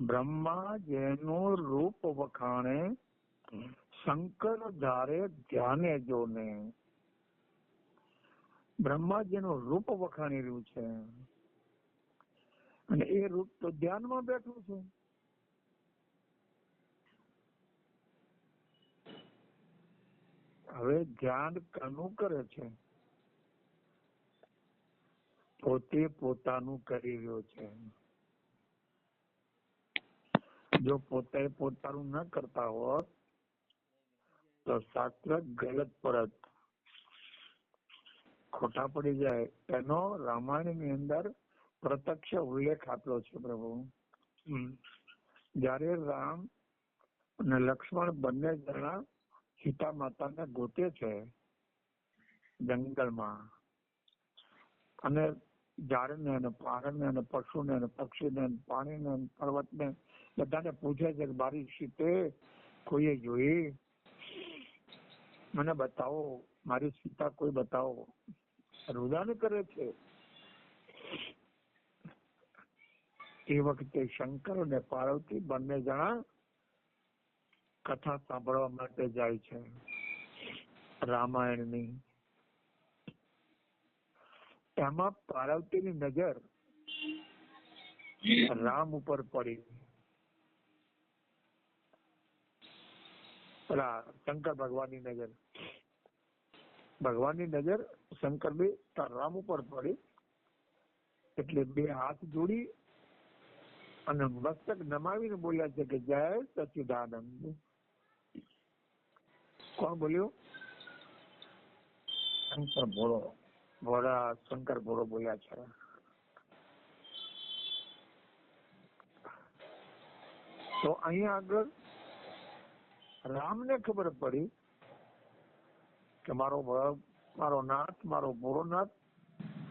બ્રહ્મા જેનું રૂપ વખાણે શંકર ધારે ધ્યાને જોને. બ્રહ્માજીનું રૂપ વખાણી રહ્યું છે. અને એ રૂપ તો ધ્યાનમાં બેઠું છે. હવે ધ્યાન કનું કરે છે? પોતે પોતાનું કરી રહ્યો છે. જો પોતે પોતાનું ન કરતા હોત તો શાસ્ત્ર ગલત પડત ખોટા પડી જાય. એનો રામાયણની અંદર પ્રત્યક્ષ ઉલ્લેખ આપ્યો છે પ્રભુ. જયારે રામ અને લક્ષ્મણ બંને જણા સીતા માતાને ગોતે છે જંગલમાં અને ઝાડને અને પારને અને પશુને અને પક્ષીને અને પાણીને પર્વત પર્વતને બધાને પૂછે છે મારી સીતે કોઈએ જોઈ? મને બતાવો, મારી સીતા કોઈ બતાવો. રુદાન કરે છે. એ વખતે શંકર અને પાર્વતી બંને જણા કથા સાંભળવા માટે જાય છે. રામાયણની. એમાં પાર્વતીની નજર રામ ઉપર પડી પેલા શંકર ભગવાનની નજર. ભગવાનની નજર શંકર બે રામ ઉપર પડી, એટલે બે હાથ જોડી અને મસ્તક નમાવીને બોલ્યા છે કે જય સચિદાનંદ. કોણ બોલ્યું? શંકર ભોળો. ભોળા શંકર ભોળો બોલ્યા છે. તો અહીંયા આગળ રામને ખબર પડી કે મારો મારો નાથ મારો ભોળોનાથ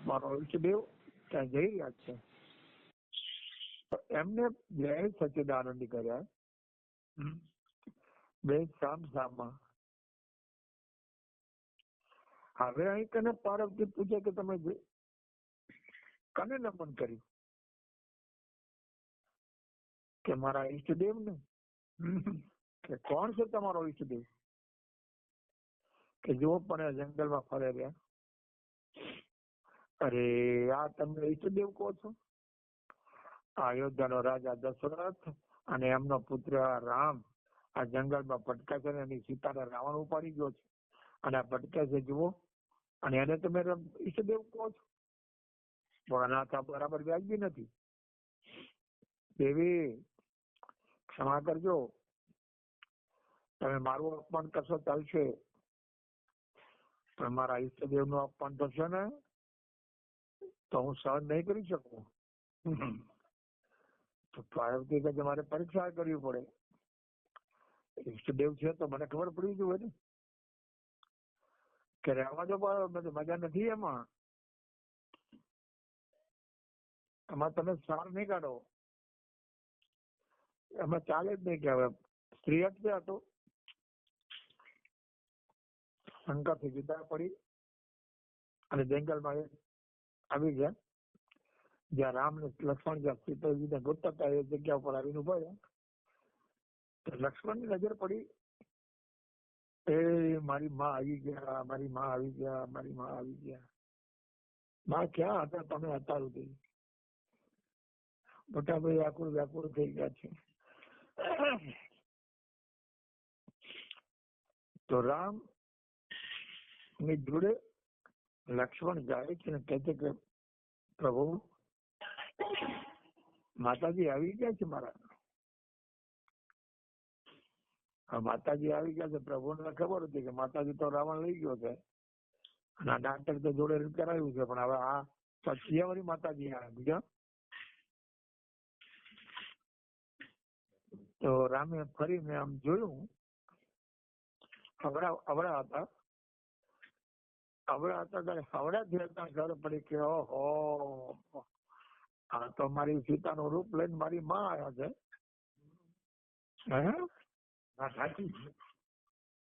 મારો ઈષ્ટદેવ ત્યાં જઈ રહ્યા છે. એમને બે સચિદાનંદ કર્યા. બે સામ સામા હવે અહીં કને પાર્વતી પૂછે કે તમે કને નમન કર્યું? કે મારા ઈષ્ટદેવ ને કે કોણ છે તમારો ઈષ્ટદેવ કે જુઓ પણ જંગલમાં ફરે રહ્યા અરે, આ તમે ઈષ્ટદેવ કહો છો? અયોધ્યાનો રાજા દશરથ અને એમનો પુત્ર રામ આ જંગલમાં ભટકે છે એની સીતાને રાવણ ઉપાડી ગયો છે. અને આ ભટકે છે જુઓ. અને એને તમે ઈષ્ટદેવ કહો છો? આના આ બરાબર વ્યાજબી નથી. દેવી, ક્ષમા કરજો. તમે મારું અપમાન કરશો ચાલશે પણ મારા ઈષ્ટદેવનું અપમાન થશે ને, તો હું સહન નહીં કરી શકું. તો પાર્વતી કે મારે પરીક્ષા કરવી પડે. ઈષ્ટદેવ છે તો મને ખબર પડી જોઈએ ને. કે રહેવા દો મજા નથી એમાં. એમાં તમે સાર નહીં કાઢો. એમાં ચાલે જ નહીં કે હવે સ્ત્રી અટકે હતો શંકરથી જુદા પડી અને જંગલમાં આવી ગયા. જ્યાં રામ ને લક્ષ્મણ જ્યાં સીતાજીને ગોતતા હતા એ જગ્યા ઉપર આવીને ઊભા રહ્યા. તો લક્ષ્મણની નજર પડી. એ મારી માં આવી ગયા, મારી માં આવી ગયા, મારી માં આવી ગયા. માં ક્યાં હતા? તમે હતા સુધી. મોટા ભાઈ વ્યાકુળ વ્યાકુળ થઈ ગયા છે. તો રામ ની જોડે લક્ષ્મણ જાય છે ને કહે છે કે પ્રભુ માતાજી આવી ગયા છે મારા માતાજી આવી ગયા છે પ્રભુને ખબર હતી કે માતાજી તો રાવણ લઈ ગયો છે અને આ નાટક તો જોડે કરાયું છે પણ હવે આ પછી માતાજી આવે બીજા તો રામે ફરીને આમ જોયું હવડા અવળા હતા હવડા હતા ત્યારે હવડા જતા ઘર પડી કે ઓહો. આ તો મારી સીતાનું રૂપ લઈને મારી માં આવ્યા છે. હા? સાચી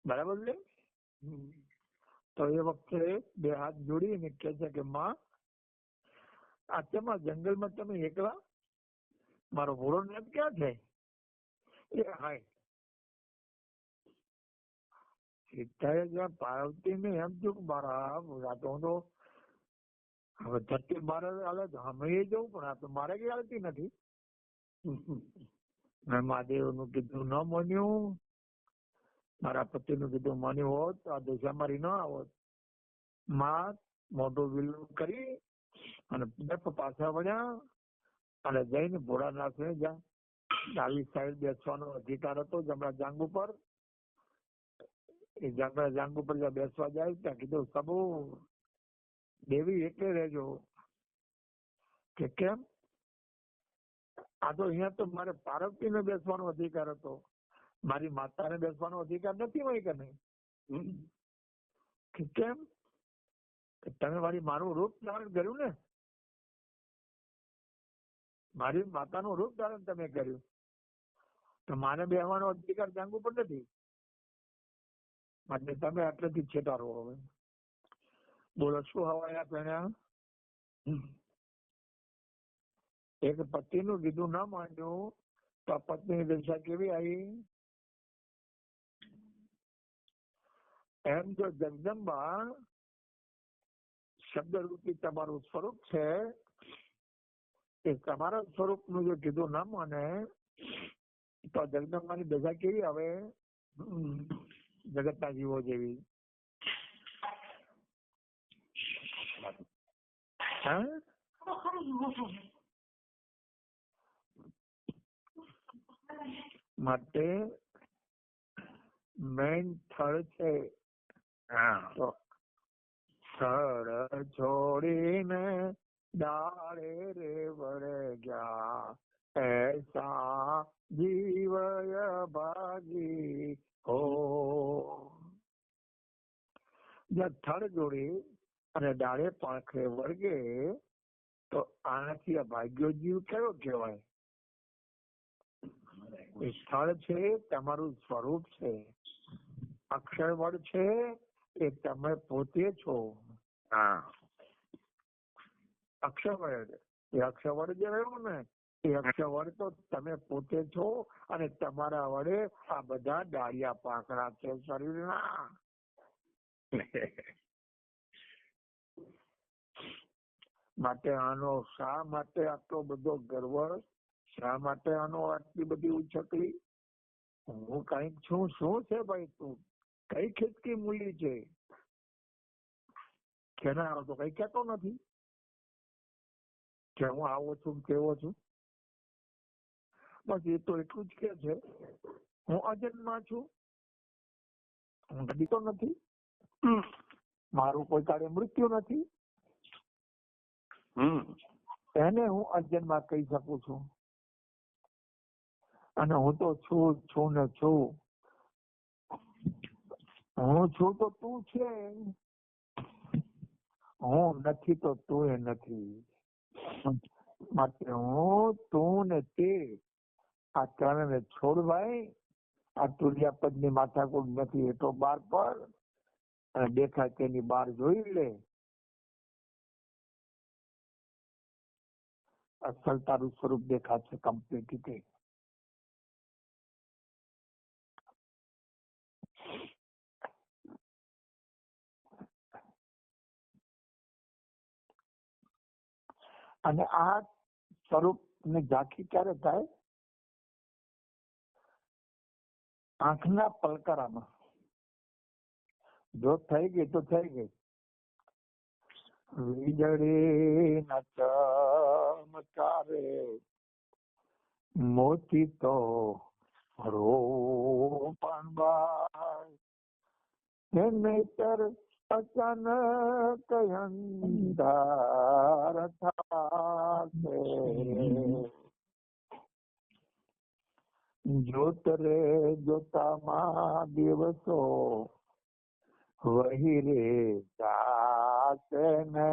બરાબર છે? તો એ વખતે બે હાથ જોડીને કે છે કે માં આ તેમાં જંગલમાં તમે એકલા? મારો ભૂરો નાથ ક્યાં છે? એ હાય સીતાએ જ્યાં પાર્વતી ને એમ થયું કે મારા આ તો હવે ધરતી મારે હાલે જવું પણ મારે કઈ નથી. મેં મહાદેવનું કીધું ન માન્યું. મારા પતિ નું કીધું માન્યું હોત, આ દશા મારી ન આવત. માં મોઢું વિલું કરી અને પાછા વળ્યા અને જઈને ભોળાનાથ ને જ્યાં ડાબી સાઈડ બેસવાનો અધિકાર હતો જમણા જાંગ ઉપર એ જમણા જાંગ ઉપર જ્યાં બેસવા જાય ત્યાં કીધું સબુ દેવી એટલે રહેજો. કે કેમ? આ તો અહીંયા તો મારે પાર્વતી ને બેસવાનો અધિકાર હતો. મારી માતાને બેસવાનો અધિકાર નથી હોય કે નહીં? કે કેમ? તમે મારી મારું રૂપ ધારણ કર્યું ને? મારી માતાનું રૂપ ધારણ તમે કર્યું. તો મારે બેહવાનો અધિકાર જાંગ ઉપર નથી. માટે તમે આટલેથી છેટારો હવે બોલો શું હવાયા પહેણ્યા એક પતિનું કીધું ના માન્યું તો આ પત્ની દશા કેવી આવી એમ જો જગદંબા શબ્દ રૂપી તમારું સ્વરૂપ છે એ તમારા સ્વરૂપનું જો કીધું ના માને તો જગદંબાની દશા કેવી આવે જગતના જીવો જેવી. માટે મેન સ્થળ છે. તો થળ છોડીને ડાળે રે વળે ગયા. એસા જીવય ભાગી જ્યાં થળ જોડી અને ડાળે પાંખે વર્ગે તો આનાથી આ ભાગ્યો જીવ કયો કહેવાય? એ સ્થળ છે તમારું સ્વરૂપ છે. અક્ષર વડ છે એ તમે પોતે છો. હા. અક્ષરવડ એ અક્ષરવડ જે રહ્યું ને? એ અક્ષરવડ તો તમે પોતે છો અને તમારા વડે આ બધા ડાળિયા પાંખડા છે શરીરના. માટે આનો શા માટે આટલો બધો ગર્વ? શા માટે આનો આટલી બધી ઉછકલી? હું કંઈક છું, શું છે ભાઈ તું? કઈ ખેતકી મૂલી છે? કેના તો કઈ કેતો નથી. કે હું આવો છું કેવો છું? એ તો એટલું જ કે છે હું અજન્મા છું. હું ડરીતો નથી. મારું કોઈ કાળે મૃત્યુ નથી. એને હું અજન્મા કહી શકું છું. અને હું તો છું છું ને છું. હું છું તો તું છે. હું નથી તો તું એ નથી. માટે હું તું ને તે. આ ત્રણને છોડ ભાઈ. આ તુલિયાપદની માથાકૂટ નથી એટલો બાર પર અને દેખાય તેની બાર જોઈ લે. અસલ તારું સ્વરૂપ દેખાશે કમ્પ્લીટ રીતે. અને આ સ્વરૂપ ને ઝાંખી ક્યારે થાય? આંખના પલકારામાં જો થઈ ગઈ તો થઈ ગઈ વીજળી ના ચમકારે મોતી તો રોપણ બાય નહીતર અચાનક અંધાર થાશે જોત રે જોતામાં દિવસો વહી રે જાતે ને.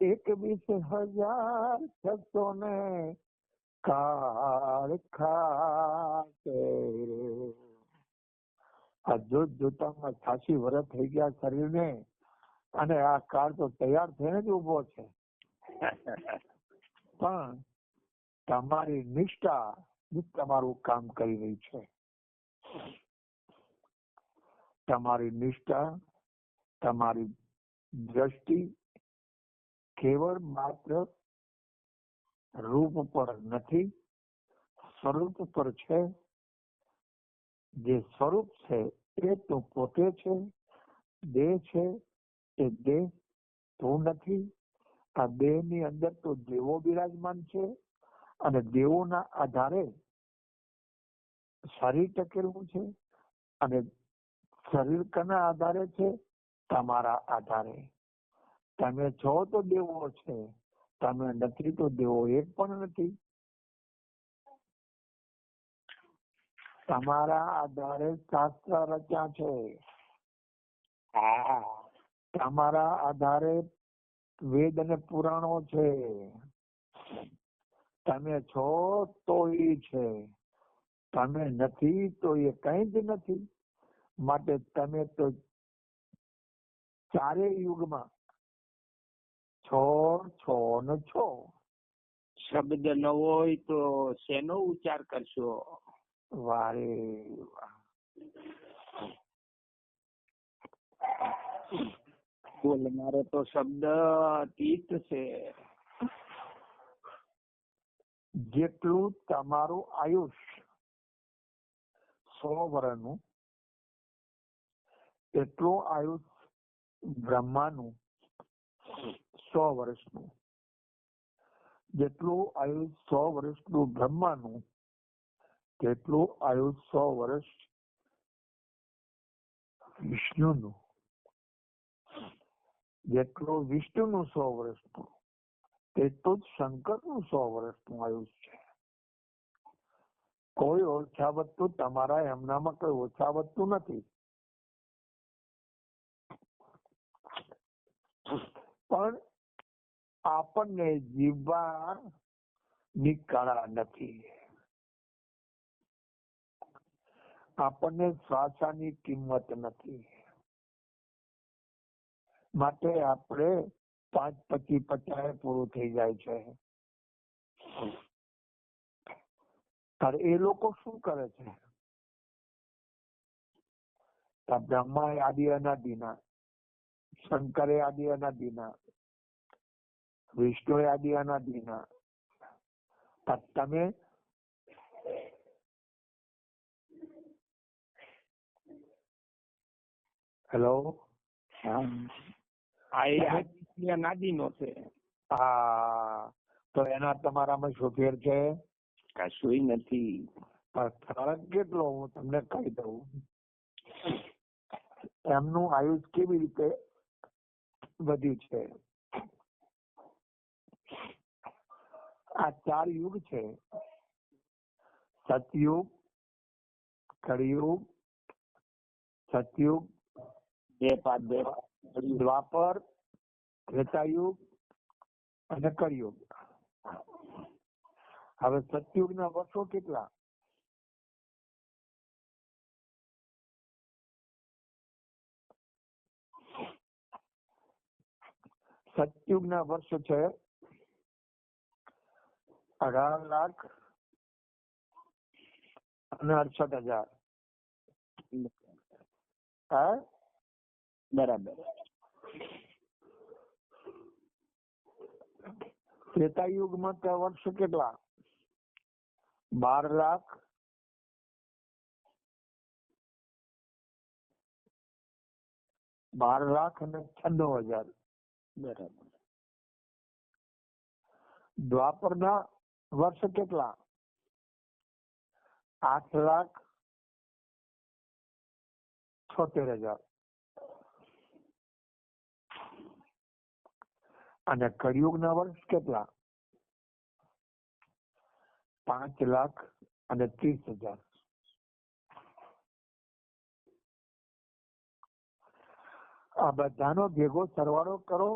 એકવીસ હજાર છસો ને કાળ ખાશે આ જોત જોતામાં છાસી વર્ષ થઈ ગયા શરીરને અને આ કાળ તો તૈયાર થઈને જ ઊભો છે. પણ તમારી નિષ્ઠા તમારું કામ કરી રહી છે. તમારી નિષ્ઠા, તમારી દ્રષ્ટિ કેવળ માત્ર રૂપ પર નથી, સ્વરૂપ પર છે. જે સ્વરૂપ છે એ તો પોતે છે દેહ છે એ દેહ તું નથી. આ દેહની અંદર તો દેવો બિરાજમાન છે અને દેવોના આધારે શરીર ટકેલું છે અને શરીર કના આધારે છે? તમારા આધારે. તમે છો તો દેવો છે તમે નથી તો દેવો એક પણ નથી. તમારા આધારે શાસ્ત્ર રચ્યા છે. તમારા આધારે વેદ અને પુરાણો છે. તમે છો તો એ છે. તમે નથી તો એ કઈ જ નથી. માટે તમે તો ચારે યુગમાં છો છો ને છો. શબ્દ ન હોય તો શેનો ઉચ્ચાર કરશો? વારે વાહ. મારે તો શબ્દ તીર્થ છે. જેટલું તમારું આયુષ સો વર્ષનું એટલું આયુષ બ્રહ્માનું સો વર્ષનું જેટલું આયુષ સો વર્ષનું બ્રહ્માનું, તેટલું આયુષ સો વર્ષ વિષ્ણુનું. જેટલું વિષ્ણુનું સો વર્ષનું તેટલું જ શંકરનું સો વર્ષનું આયુષ છે. કોઈ ઓછા વધતું તમારા એમનામાં કોઈ ઓછા વધતું નથી. પણ આપણને જીવવાની કળા નથી. આપણને શ્વાસાની કિંમત નથી. માટે આપણે પાંચ પચી પચાસ પૂરું થઈ જાય છે. ત્યારે એ લોકો શું કરે છે? બ્રહ્મા એ આદિ અનાદિના શંકરે આદિ અનાદિના વિષ્ણુ આદિ અનાદિના. તમે હેલો આ એ નાદીનો છે હા તો એના તમારામાં શું ફેર છે? કશું નથી. ફરક કેટલો હું તમને કહી દઉં. એમનું આયુષ કેવી રીતે વધ્યું છે? આ ચાર યુગ છે. સતયુગ કળિયુગ સતયુગ બે પાંચ બે દ્વાપર ત્રેતાયુગ અને કરયુગ હવે સતયુગ ના વર્ષો કેટલા? સતયુગ ના વર્ષ છે અઢાર લાખ અને અડસઠ હજાર. હા? બરાબર. ત્રેતાયુગમાં તો વર્ષ કેટલા? બાર લાખ? બાર લાખ અને છન્નું હજાર. બરાબર. દ્વાપર ના વર્ષ કેટલા? આઠ લાખ છોતેર હજાર. અને કળિયુગના વર્ષ કેટલા? પાંચ લાખ અને ત્રીસ હજાર. આ બધાનો ભેગો સરવાળો કરો.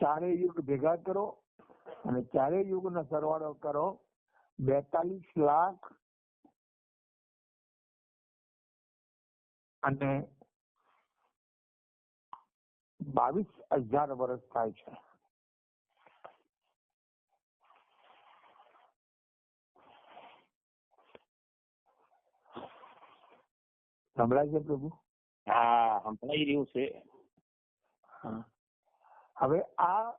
ચારે યુગ ભેગા કરો અને ચારે યુગ નો સરવાળો કરો. બેતાલીસ લાખ અને બાવીસ હજાર વર્ષ થાય છે. સંભળાય છે પ્રભુ? હા સંભળાઈ રહ્યું છે. હવે આ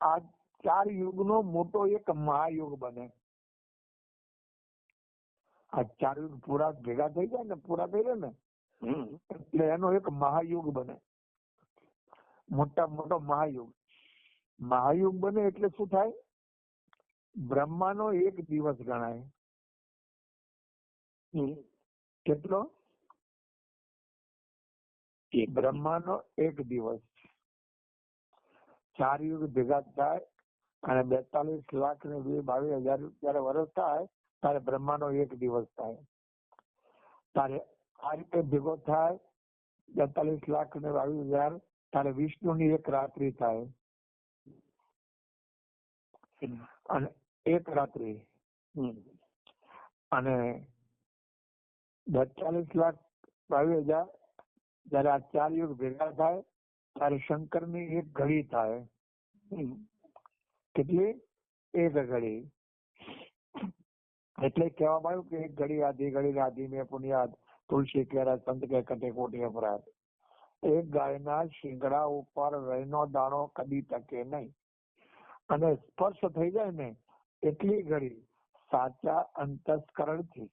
આ ચાર યુગ નો મોટો એક મહાયુગ બને. આ ચાર યુગ પૂરા ભેગા થઈ જાય ને પૂરા થઈ જાય ને એટલે એનો એક મહાયુગ બને. મોટા મોટો મહાયુગ. મહાયુગ બને એટલે શું થાય? બ્રહ્માનો એક દિવસ ગણાય. કેટલો? બ્રહ્માનો એક દિવસ. ચાર યુગ ભેગા થાય અને બેતાલીસ લાખ ને બે બાવીસ હજાર જયારે વર્ષ થાય ત્યારે બ્રહ્માનો એક દિવસ થાય. ત્યારે આ રીતે ભેગો થાય બેતાલીસ લાખ ને બાવીસ હજાર ત્યારે વિષ્ણુની એક રાત્રિ થાય. અને એક રાત્રિ અને બેતાલીસ લાખ બાવીસ હજાર જયારે આ ચાર યુગ ભેગા થાય, ત્યારે શંકરની એક ઘડી થાય. કેટલી? એક ઘડી. એટલે કહેવામાં આવ્યું કે એક ઘડી આધી ઘડી આધી મેં પુણ્યાદ તુલસી કેરા સંત કે કટે કોટી અપરાધ. એક ગાયના શિંગડા ઉપર રહીનો દાણો કદી ટકે નહીં. અને સ્પર્શ થઈ જાય ને એટલી ઘડી સાચા અંતસ્કરણથી,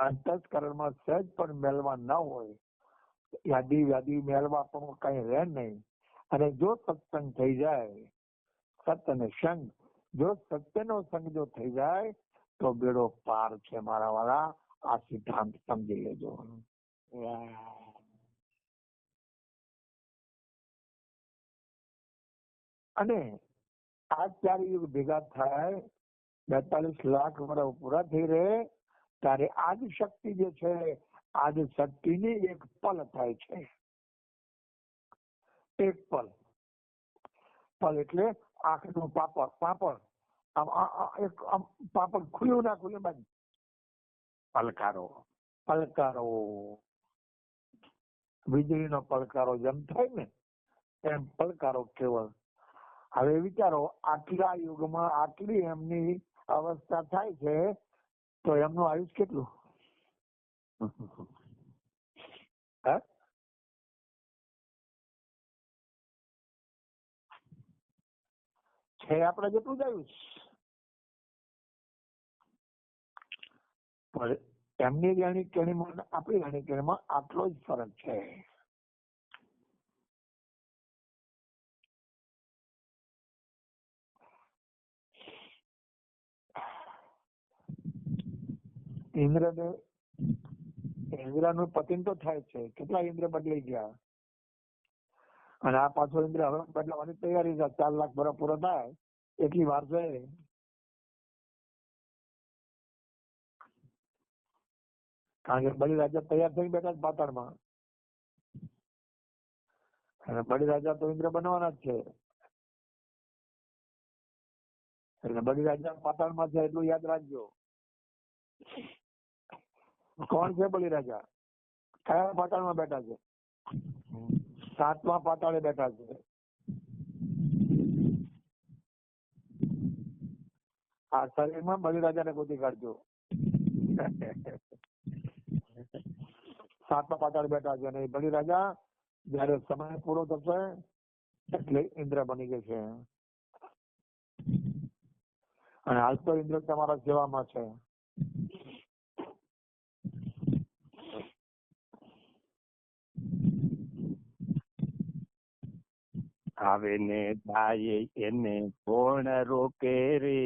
અંતસ્કરણમાં સહેજ પણ મેળવા ન હોય, યાદી યાદી મેળવા પણ કઈ રહે નહીં. અને જો સત્સંગ થઈ જાય સત્ય અને સંગ, જો સત્યનો સંગ જો થઈ જાય, તો બેડો પાર છે મારા વાળા આ સિદ્ધાંત સમજી લેજો. વાહ. અને આ ચાર યુગ ભેગા થાય, બેતાલીસ લાખ વર્ષ પૂરા થઈ રહે, ત્યારે આજ શક્તિ જે છે, આજ શક્તિની એક પલ થાય છે. એક પલ. પલ એટલે આંખનું પાપડ પાપડ. આમ એક, આમ પાપડ ખુલ્યું ના ખુલ્યું બાજુ પલકારો. પલકારો. વીજળીનો પલકારો જેમ થાય ને, એમ પલકારો કેવળ હવે વિચારો આટલા યુગમાં આટલી એમની અવસ્થા થાય છે તો એમનું આયુષ કેટલું? હે? છે આપણે જેટલું જ આયુષ પણ એમની રહેણી કેણીમાં આપણી રહેણી કેણીમાં આટલો જ ફરક છે. ઇન્દ્રને ઇન્દ્રનું પતિન તો થાય છે. કેટલા ઇન્દ્ર બદલાઈ ગયા? અને આ પાછો ઇન્દ્ર હવે બદલાવાની તૈયારી છે. ચાર લાખ વર્ષ પૂરો થાય, એટલી વાર છે. કારણ કે બળી રાજા તૈયાર થઈ બેઠા પાતાળમાં. અને બલિરાજા તો ઇન્દ્ર બનવાના જ છે. એટલે બળી રાજા પાતાળમાં છે એટલું યાદ રાખજો. કોણ છે બલિરાજા કયા પાતાળમાં બેઠા છે? સાતમા પાતાળે બેઠા છે. આ શરીરમાં બલિરાજાને ગોતી કાઢજો. સાતમા પાતાળ બેઠા છે અને બલિરાજા જયારે સમય પૂરો થશે, એટલે ઇન્દ્ર બની જશે અને હાલ તો ઇન્દ્ર તમારા સેવામાં છે. આવે ને થાય એને કોણ રોકે રે?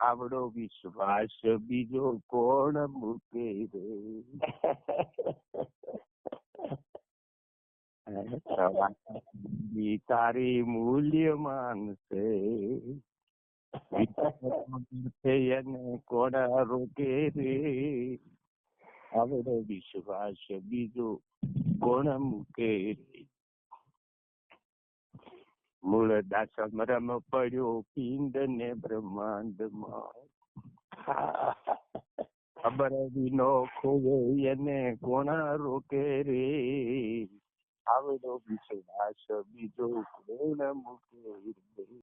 આવડો વિશ્વાસ બીજો કોણ મૂકે રે? તારી મૂલ્યમાન છે. એને કોણ રોકે રે? આવડો વિશ્વાસ બીજો કોણ મૂકે રે? મૂળ દાસમ રમ પડ્યો પિંડ ને બ્રહ્માંડમાં ખબર વિનો ખોવે એને કોણા રોકે રે. આવડો વિશ્વાસ બીજો કોણ મૂકે રે?